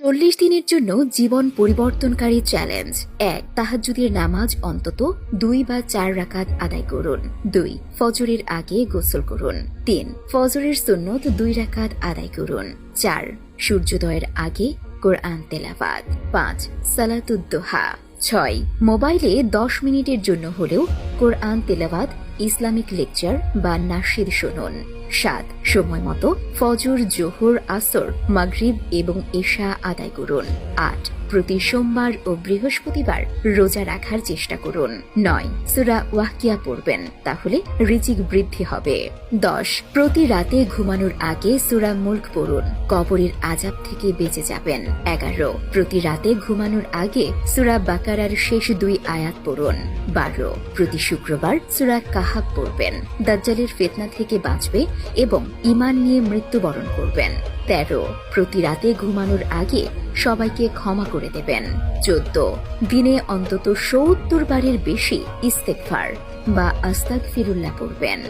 চল্লিশ দিনের জন্য জীবন পরিবর্তনকারী চ্যালেঞ্জ। এক তাহাজুদের নামাজ অন্তত দুই বা চার রাকাত আদায় করুন। দুই, ফজরের আগে গোসল করুন। তিন, ফজরের সুন্নত দুই রাকাত আদায় করুন। চার, সূর্যোদয়ের আগে কোরআন তেলাবাদ পাঁচ সালাতুদ্দোহা ছয়, মোবাইলে দশ মিনিটের জন্য হলেও কোরআন তেলাবাদ ইসলামিক লেকচার বা নাসিদ শুনুন। সাত সময় মতো ফজর, জোহর, আসর, মাগরিব এবং এশা আদায় করুন। আট প্রতি সোমবার ও বৃহস্পতিবার রোজা রাখার চেষ্টা করুন। নয় সুরা ওয়াহকিয়া পড়বেন, তাহলে রিজিক বৃদ্ধি হবে। দশ প্রতি রাতে ঘুমানোর আগে সুরা মুল্ক পড়ুন, কবরের আজাব থেকে বেঁচে যাবেন। এগারো প্রতি রাতে ঘুমানোর আগে সুরা বাকারার শেষ দুই আয়াত পড়ুন। বারো প্রতি শুক্রবার সুরা কাহাব পড়বেন। দাজ্জালের ফেতনা থেকে বাঁচবে এবং ইমান নিয়ে মৃত্যুবরণ করবেন। তেরো, প্রতি রাতে ঘুমানোর আগে সবাইকে ক্ষমা করে দেবেন। চোদ্দ, দিনে অন্তত সত্তর বারের বেশি ইস্তেকফার বা আস্তাক ফিরুল্লাহ পড়বেন।